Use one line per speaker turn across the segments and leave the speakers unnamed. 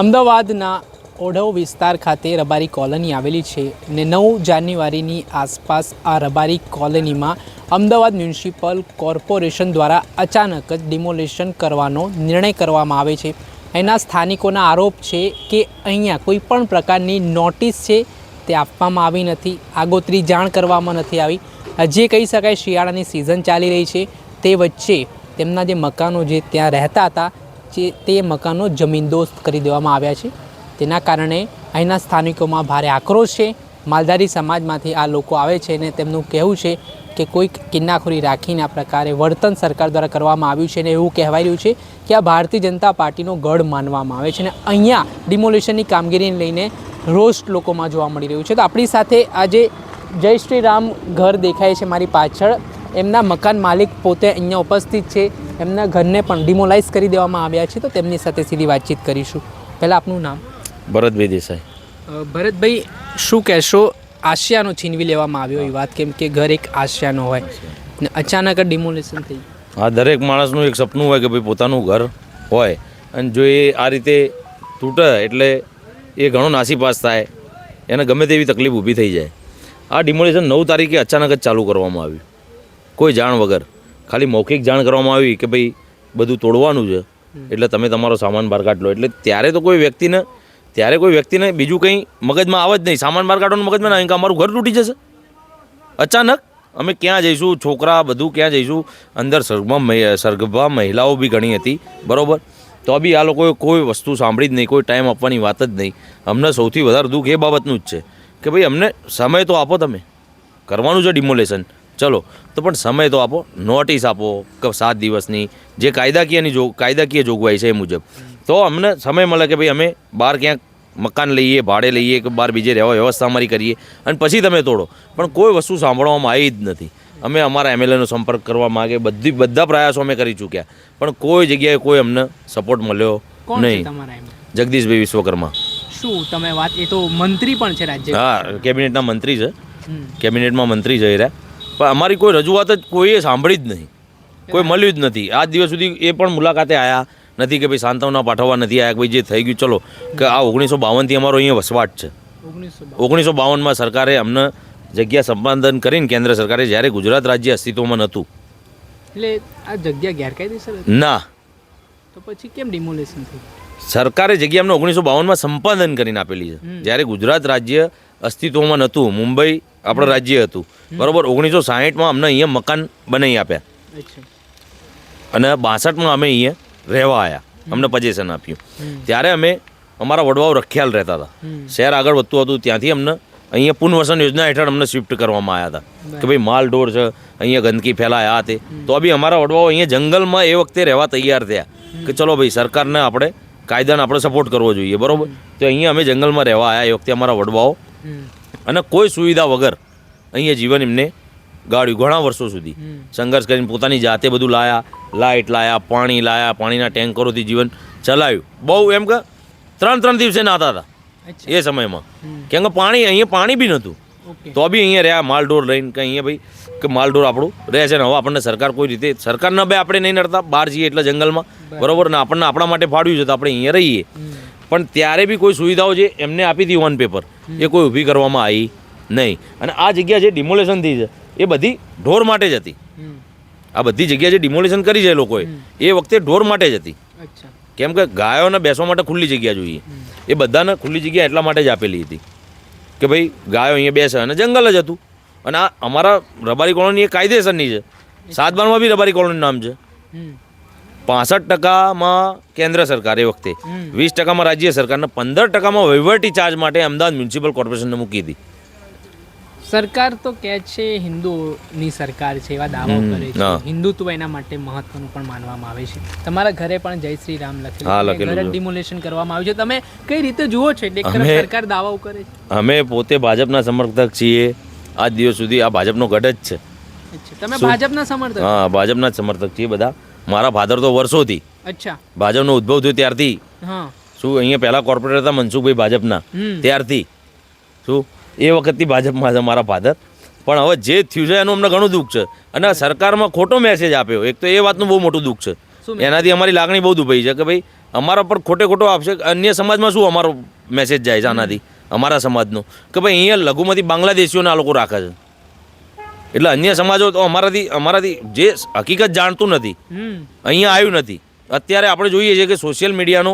અમદાવાદના ઓઢવ વિસ્તાર ખાતે રબારી કોલોની આવેલી છે ને નવ જાન્યુઆરીની આસપાસ આ રબારી કોલોનીમાં અમદાવાદ મ્યુનિસિપલ કોર્પોરેશન દ્વારા અચાનક જ ડિમોલેશન કરવાનો નિર્ણય કરવામાં આવે છે. એના સ્થાનિકોના આરોપ છે કે અહીંયા કોઈ પણ પ્રકારની નોટિસ છે તે આપવામાં આવી નથી. આગોતરી જાણ કરવામાં નથી આવી. જે કહી શકાય શિયાળાની સિઝન ચાલી રહી છે. તે વચ્ચે તેમના જે મકાનો જે ત્યાં રહેતા હતા જે તે મકાનો જમીનદોસ્ત કરી દેવામાં આવ્યા છે. તેના કારણે અહીંના સ્થાનિકોમાં ભારે આક્રોશ છે. માલધારી સમાજમાંથી આ લોકો આવે છે અને તેમનું કહેવું છે કે કોઈક કિન્નાખોરી રાખીને આ પ્રકારે વર્તન સરકાર દ્વારા કરવામાં આવ્યું છે અને એવું કહેવાય રહ્યું છે કે આ ભારતીય જનતા પાર્ટીનો ગઢ માનવામાં આવે છે અને અહીંયા ડિમોલેશનની કામગીરીને લઈને રોષ લોકોમાં જોવા મળી રહ્યું છે. તો આપણી સાથે આજે જય શ્રી રામ ઘર દેખાય છે મારી પાછળ. એમના મકાન માલિક પોતે અહીંયા ઉપસ્થિત છે. એમના ઘરને પણ ડિમોલાઇઝ કરી દેવામાં આવ્યા છે. તો તેમની સાથે સીધી વાતચીત કરીશું. પહેલાં આપનું નામ?
ભરતભાઈ દેસાઈ.
ભરતભાઈ શું કહેશો? આશિયાનો છીનવી લેવામાં આવ્યો એ વાત કેમ કે ઘર એક આશિયાનો હોય. ને અચાનક જ ડિમોલેશન થઈ.
હા દરેક માણસનું એક સપનું હોય કે ભાઈ પોતાનું ઘર હોય. અને જો એ આ રીતે તૂટે એટલે એ ઘણો નાસીપાસ થાય. એને ગમે તેવી તકલીફ ઊભી થઈ જાય. આ ડિમોલેશન નવ તારીખે અચાનક જ ચાલુ કરવામાં આવ્યું. કોઈ જાણ વગર. ખાલી મૌખિક જાણ કરવામાં આવી કે ભાઈ બધું તોડવાનું છે. એટલે તમે તમારો સામાન બહાર કાઢ લો. એટલે ત્યારે તો કોઈ વ્યક્તિને, ત્યારે કોઈ વ્યક્તિને બીજું કંઈ મગજમાં આવે જ નહીં. સામાન બહાર કાઢવાનું મગજમાં ના કે અમારું ઘર તૂટી જશે. અચાનક અમે ક્યાં જઈશું? છોકરા બધું ક્યાં જઈશું? અંદર સર્ગમાં સર્ગભા મહિલાઓ બી ઘણી હતી. બરાબર? તો બી આ લોકોએ કોઈ વસ્તુ સાંભળી જ નહીં. કોઈ ટાઈમ આપવાની વાત જ નહીં. અમને સૌથી વધારે દુઃખ એ બાબતનું જ છે કે ભાઈ અમને સમય તો આપો તમે. કરવાનું છે ડિમોલેશન. ચલો તો પણ સમય તો આપો નોટિસ આપો કે સાત દિવસની જે કાયદાકીયની જો કાયદાકીય જોગવાઈ છે એ મુજબ. તો અમને સમય મળે કે ભાઈ અમે બહાર ક્યાંક મકાન લઈએ ભાડે લઈએ કે બહાર બીજે રહેવા વ્યવસ્થા અમારી કરીએ અને પછી તમે તોડો. પણ કોઈ વસ્તુ સાંભળવામાં આવી જ નથી. અમે અમારા એમએલએનો સંપર્ક કરવા માગે બધી બધા પ્રયાસો અમે કરી ચૂક્યા. પણ કોઈ જગ્યાએ કોઈ અમને સપોર્ટ મળ્યો નહીં. જગદીશભાઈ વિશ્વકર્મા.
શું તમે વાત એ તો મંત્રી પણ છે રાજ્ય
હા કેબિનેટના મંત્રી છે. કેબિનેટમાં મંત્રી જઈ રહ્યા. પણ અમારી કોઈ રજૂઆત જ કોઈએ સાંભળી જ નહીં. કોઈ મળ્યું જ નથી. આજ દિવસ સુધી એ પણ મુલાકાતે આવ્યા નથી કે ભાઈ સાંત્વના પાઠવવા નથી આવ્યા કે ભાઈ જે થઈ ગયું ચલો. કે આ ઓગણીસો બાવનથી અમારો અહીંયા વસવાટ છે.
ઓગણીસો
બાવનમાં સરકારે અમને જગ્યા સંપાદન કરીને કેન્દ્ર સરકારે જ્યારે ગુજરાત રાજ્ય અસ્તિત્વમાં નહોતું.
એટલે આ જગ્યા ગેરકાયદેસર
ના.
તો પછી કેમ ડિમોલેશન થયું?
સરકારે જગ્યા અમને ઓગણીસો બાવનમાં સંપાદન કરીને આપેલી છે. જ્યારે ગુજરાત રાજ્ય અસ્તિત્વમાં નહોતું. મુંબઈ આપણું રાજ્ય હતું. બરાબર ઓગણીસો સાહીઠમાં અમને અહીંયા મકાન બનાવી આપ્યા. અને બાસઠમાં અમે અહીંયા રહેવા આવ્યા અમને પજેશન આપ્યું. ત્યારે અમે અમારા વડવાઓ રખિયાલ રહેતા હતા. શહેર આગળ વધતું હતું ત્યાંથી અમને અહીંયા પુનર્વસન યોજના હેઠળ અમને શિફ્ટ કરવામાં આવ્યા હતા. કે ભાઈ માલ ઢોર છે અહીંયા ગંદકી ફેલાયા આ તે. તો બી અમારા વડવાઓ અહીંયા જંગલમાં એ વખતે રહેવા તૈયાર થયા. કે ચલો ભાઈ સરકારને આપણે કાયદાને આપણે સપોર્ટ કરવો જોઈએ. બરોબર? તો અહીંયા અમે જંગલમાં રહેવા આવ્યા એ વખતે અમારા વડવાઓ. અને કોઈ સુવિધા વગર અહીંયા જીવન એમને ગાળ્યું ઘણા વર્ષો સુધી. સંઘર્ષ કરીને પોતાની જાતે બધું લાયા લાઇટ લાયા પાણી લાયા પાણીના ટેન્કરોથી જીવન ચલાવ્યું. બહુ એમ કે ત્રણ ત્રણ દિવસે નાતા હતા. એ સમયમાં. કેમ કે પાણી અહીંયા પાણી બી નહોતું. તો બી અહીંયા રહ્યા માલઢોર લઈને કે અહીંયા ભાઈ કે માલઢોર આપણું રહે છે ને હવે આપણને સરકાર કોઈ રીતે સરકાર ન બે આપણે નહીં નડતા બહાર જઈએ એટલે જંગલમાં. બરોબર. ને આપણને આપણા માટે ફાળ્યું છે તો આપણે અહીંયા રહીએ. પણ ત્યારે બી કોઈ સુવિધાઓ જે એમને આપી હતી ઓન પેપર એ કોઈ ઊભી કરવામાં આવી નહીં. અને આ જગ્યા જે ડિમોલેશન થઈ છે એ બધી ઢોર માટે જ હતી. આ બધી જગ્યા જે ડિમોલેશન કરી છે લોકોએ એ વખતે ઢોર માટે જ હતી. કેમ કે ગાયોને બેસવા માટે ખુલ્લી જગ્યા જોઈએ. એ બધાને ખુલ્લી જગ્યા એટલા માટે જ આપેલી હતી. કે ભાઈ ગાયો અહીંયા બેસે અને જંગલ જ હતું. અને આ અમારા રબારી કોલોની એ કાયદેસરની છે. સાત બારમાં બી રબારી કોલોની નામ છે. પાસઠ ટકામાં કેન્દ્ર સરકાર એ વખતે વીસ ટકામાં રાજ્ય સરકારને પંદર ટકામાં વહીવટી ચાર્જ માટે અમદાવાદ મ્યુનિસિપલ કોર્પોરેશનને મૂકી હતી
સરકાર તો કહે છે હિન્દુઓની સરકાર છે એવા
દાવો
કરે છે. હિન્દુત્વ એના માટે મહત્વનું પણ માનવામાં આવે છે. તમારા ઘરે પણ જય શ્રી રામ લખેલું ઘરે ડિમોલેશન કરવામાં આવ્યું છે. તમે કઈ રીતે જુઓ છો? એટલે સરકાર દાવાઓ કરે છે.
અમે પોતે ભાજપના સમર્થક છીએ. આજ દિવસ સુધી આ ભાજપનો ગઢ જ છે.
તમે ભાજપના સમર્થક?
હા ભાજપના સમર્થક છીએ બધા. મારા ફાધર તો વર્ષોથી
અચ્છા.
ભાજપનો ઉદ્ભવ થયો ત્યારથી. શું અહીંયા પહેલા કોર્પોરેટર હતા મનસુખભાઈ ભાજપના? ત્યારથી. શું એ વખતથી ભાજપમાં છે મારા ફાધર પણ હવે જે થયું છે એનું અમને ઘણું દુઃખ છે. અને સરકારમાં ખોટો મેસેજ આપ્યો. એક તો એ વાતનું બહુ મોટું દુઃખ છે. એનાથી અમારી લાગણી બહુ દુભાઈ છે કે ભાઈ અમારા પર ખોટે ખોટો આપશે. અન્ય સમાજમાં શું અમારો મેસેજ જાય છે આનાથી? અમારા સમાજનો. કે ભાઈ અહીંયા લઘુમતી બાંગ્લાદેશીઓને આ લોકો રાખે છે. એટલે અન્ય સમાજો તો અમારાથી અમારાથી જે હકીકત જાણતું નથી અહીંયા આવ્યું નથી. અત્યારે આપણે જોઈએ છીએ કે સોશિયલ મીડિયાનો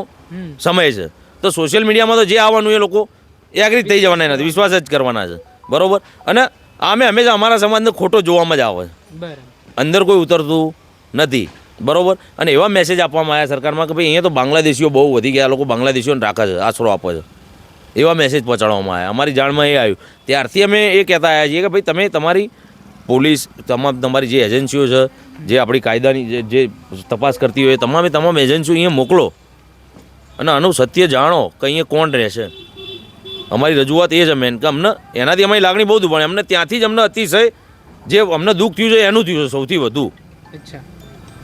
સમય છે. તો સોશિયલ મીડિયામાં તો જે આવવાનું એ લોકો એગ્રી થઈ જવાના નથી વિશ્વાસ જ કરવાના છે. બરોબર? અને આમે હંમેશા અમારા સમાજને ખોટો જોવામાં જ આવે છે. અંદર કોઈ ઉતરતું નથી. બરોબર? અને એવા મેસેજ આપવામાં આવ્યા સરકારમાં કે ભાઈ અહીંયા તો બાંગ્લાદેશીઓ બહુ વધી ગયા લોકો બાંગ્લાદેશીઓને રાખે છે આશરો આપે છે. એવા મેસેજ પહોંચાડવામાં આવ્યા. અમારી જાણમાં એ આવ્યું. ત્યારથી અમે એ કહેતા આવ્યા છીએ કે ભાઈ તમે તમારી પોલીસ તમામ તમારી જે એજન્સીઓ છે જે આપણી કાયદાની જે જે તપાસ કરતી હોય એ તમામે તમામ એજન્સીઓ અહીંયા મોકલો. અને આનું સત્ય જાણો કે અહીંયા કોણ રહેશે. અમારી રજૂઆત એ છે મેન કે અમને એનાથી અમારી લાગણી બહુ દુભાણી અમને ત્યાંથી જ અમને અતિશય જે અમને દુઃખ થયું છે એનું થયું છે સૌથી વધુ.
અચ્છા.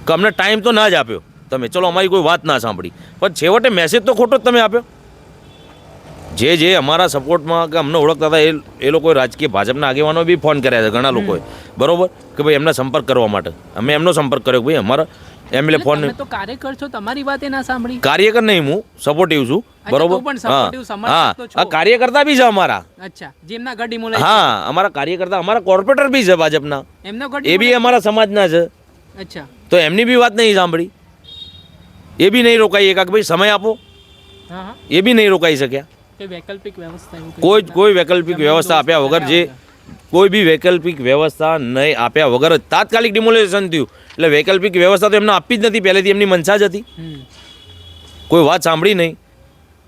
કે અમને ટાઈમ તો ના જ આપ્યો. તમે ચલો અમારી કોઈ વાત ના સાંભળી. પણ છેવટે મેસેજ તો ખોટો જ તમે આપ્યો. જે જે અમારા સપોર્ટમાં કે અમને ઓળખતા હતા એ એ લોકોએ રાજકીય ભાજપના આગેવાનો બી ફોન કર્યા છે ઘણા લોકોએ. બરોબર? કે ભાઈ એમના સંપર્ક કરવા માટે. અમે એમનો સંપર્ક કર્યો કે ભાઈ અમારા એમએલએ ફોન
તો કાર્યકર છો તમારી વાત ના સાંભળી.
કાર્યકર નહીં હું સપોર્ટિવ છું. બરોબર?
પણ
હા. કાર્યકર્તા બી છે અમારા.
અચ્છા જેમના ગડી ડિમોલાઇઝ
હા અમારા કાર્યકર્તા અમારા કોર્પોરેટર બી છે ભાજપના.
એમનો ગડી
એ બી અમારા સમાજના છે.
અચ્છા.
તો એમની બી વાત નહીં સાંભળી. એ બી નહીં રોકાઈ એકા કે ભાઈ સમય આપો. એ બી નહીં રોકાઈ શક્યા.
કોઈ વૈકલ્પિક વ્યવસ્થા કોઈ
કોઈ વૈકલ્પિક વ્યવસ્થા આપ્યા વગર જે કોઈ બી વૈકલ્પિક વ્યવસ્થા નહીં આપ્યા વગર જ. તાત્કાલિક ડિમોલેશન થયું. એટલે વૈકલ્પિક વ્યવસ્થા તો એમને આપી જ નથી. પહેલેથી એમની મનસા જ હતી કોઈ વાત સાંભળી નહીં.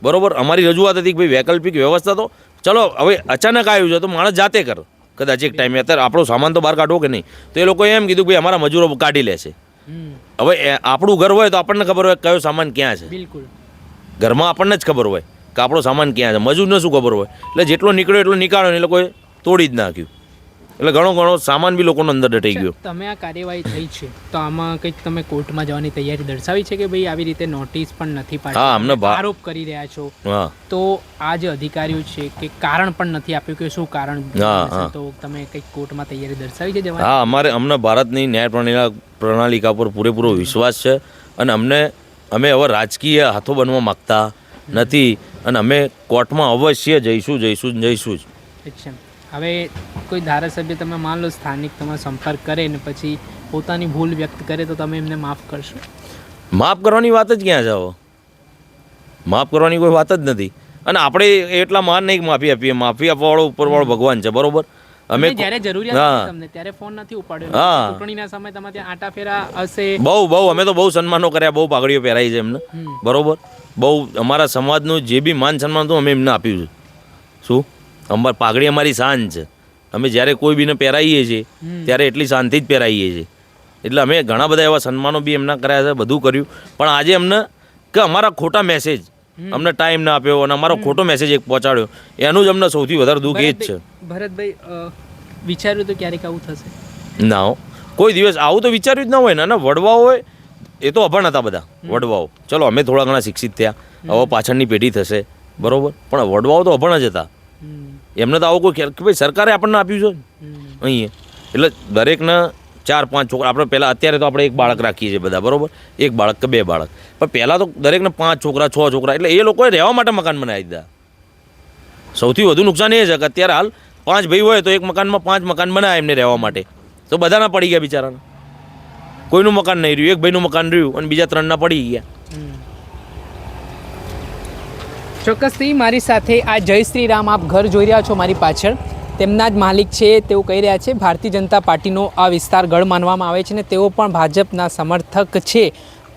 બરોબર? અમારી રજૂઆત હતી કે ભાઈ વૈકલ્પિક વ્યવસ્થા તો ચલો હવે અચાનક આવ્યું છે તો માણસ જાતે કર. કદાચ એક ટાઈમે અત્યારે આપણો સામાન તો બહાર કાઢવો કે નહીં. તો એ લોકોએ એમ કીધું ભાઈ અમારા મજૂરો કાઢી લેશે હવે આપણું ઘર હોય તો આપણને ખબર હોય કયો સામાન ક્યાં છે.
બિલકુલ.
ઘરમાં આપણને જ ખબર હોય. કે આપણો સામાન ક્યાં છે? મજૂરને શું ખબર હોય? એટલે જેટલો નીકળ્યો એટલો નીકાળ્યો એ લોકોએ તોડી જ નાખ્યું. એટલે ઘણો ઘણો સામાન બી લોકોનો અંદર દટાઈ ગયો.
તમે આ કાર્યવાહી થઈ છે. તો આમાં કંઈક તમે કોર્ટમાં જવાની તૈયારી દર્શાવી છે કે ભાઈ આવી રીતે નોટિસ પણ નથી પાડી
હા, અમને
આરોપ કરી રહ્યા છો.
હા.
તો આ જે અધિકારીઓ છે કે કારણ પણ નથી આપ્યું કે શું કારણ
હા,
તો તમે કંઈક કોર્ટમાં તૈયારી દર્શાવી છે જવા
હા અમારે અમને ભારતની ન્યાય પ્રણાલી પ્રણાલિકા પર પૂરેપૂરો વિશ્વાસ છે. અને અમને અમે હવે રાજકીય હાથો બનવા માગતા નથી. અને અમે કોર્ટમાં અવશ્ય જઈશું જઈશું જઈશું જ.
હવે કોઈ ધારાસભ્ય તમે માન લો સ્થાનિક તમારો સંપર્ક કરે ને પછી પોતાની ભૂલ વ્યક્ત કરે તો તમે એમને માફ કરશો.
માફ કરવાની વાત જ ક્યાં જાઓ માફ કરવાની કોઈ વાત જ નથી. અને આપણે એટલા માન નહીં માફી આપીએ. માફી આપવાવાળો ઉપરવાળો ભગવાન છે બરોબર? અમે
જ્યારે જરૂરિયાત તમને ત્યારે ફોન નથી ઉપાડ્યો.
હા.
ચૂંટણીના સમય તમારે ત્યાં આટા ફેરા હશે.
બહુ બહુ અમે તો બહુ સન્માનો કર્યા બહુ પાઘડીઓ પહેરાઈ છે એમને. બરોબર? બહુ અમારા સમાજનું જે બી માન સન્માન હતું અમે એમને આપ્યું છે. શું? અમાર પાઘડી અમારી શાન છે. અમે જ્યારે કોઈ બીને પહેરાવીએ છીએ ત્યારે એટલી શાંતિ જ પહેરાવીએ છીએ. એટલે અમે ઘણા બધા એવા સન્માનો બી એમના કર્યા છે બધું કર્યું. પણ આજે અમને કે અમારા ખોટા મેસેજ અમને ટાઈમ ના આપ્યો અને અમારો ખોટો મેસેજ એક પહોંચાડ્યો. એનું જ અમને સૌથી વધારે દુઃખ એ જ છે.
ભરતભાઈ વિચાર્યું તો ક્યારેક આવું થશે?
ના કોઈ દિવસ આવું તો વિચાર્યું જ ના હોય ને. અને વડવા હોય એ તો અભણ હતા બધા વડવાઓ. ચલો અમે થોડા ઘણા શિક્ષિત થયા. હવે પાછળની પેઢી થશે. બરોબર? પણ વડવાઓ તો અભણ જ હતા. એમને તો આવો કોઈ ખ્યાલ કે ભાઈ સરકારે આપણને આપ્યું છે?
અહીં
અહીંયા. એટલે દરેકને ચાર પાંચ છોકરા. આપણે પહેલાં અત્યારે તો આપણે એક બાળક રાખીએ છીએ બધા બરોબર? એક બાળક કે બે બાળક. પણ પહેલાં તો દરેકને પાંચ છોકરા છ છોકરા. એટલે એ લોકોએ રહેવા માટે મકાન બનાવી દીધા. સૌથી વધુ નુકસાન એ છે કે અત્યારે હાલ પાંચ ભાઈ હોય તો એક મકાનમાં પાંચ મકાન બનાવે એમને રહેવા માટે. તો બધાના પડી ગયા બિચારાના. કોઈનું મકાન નહીં રહ્યું, એક ભાઈનું મકાન રહ્યું અને બીજા ત્રણના પડી ગયા.
ચોક્કસથી મારી સાથે આ જય શ્રી રામ આપ ઘર જોઈ રહ્યા છો મારી પાછળ. તેમના જ માલિક છે, તેઓ કહી રહ્યા છે, ભારતીય જનતા પાર્ટીનો આ વિસ્તાર ગઢ માનવામાં આવે છે ને તેઓ પણ ભાજપના સમર્થક છે.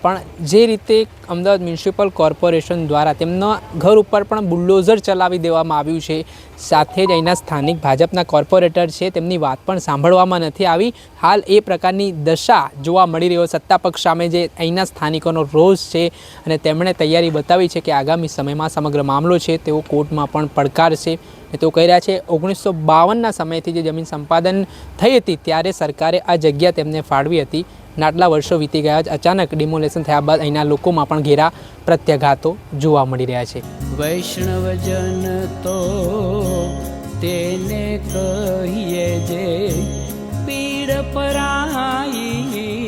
પણ જે રીતે અમદાવાદ મ્યુનિસિપલ કોર્પોરેશન દ્વારા તેમના ઘર ઉપર પણ બુલડોઝર ચલાવી દેવામાં આવ્યું છે, સાથે જ અહીંના સ્થાનિક ભાજપના કોર્પોરેટર છે, તેમની વાત પણ સાંભળવામાં નથી આવી. હાલ એ પ્રકારની દશા જોવા મળી રહ્યો સત્તા પક્ષ સામે જે અહીંના સ્થાનિકોનો રોષ છે અને તેમણે તૈયારી બતાવી છે કે આગામી સમયમાં સમગ્ર મામલો છે તેઓ કોર્ટમાં પણ પડકારશે. તેઓ કહી રહ્યા છે, ઓગણીસો બાવનના સમયથી જે જમીન સંપાદન થઈ હતી, ત્યારે સરકારે આ જગ્યા તેમને ફાળવી હતી. આટલા વર્ષો વીતી ગયા જ અચાનક ડિમોલેશન થયા બાદ અહીંના લોકોમાં પણ ઘેરા પ્રત્યાઘાતો જોવા મળી રહ્યા છે.
વૈષ્ણવજન તો તેને કહીએ જે પીડ પરાઈ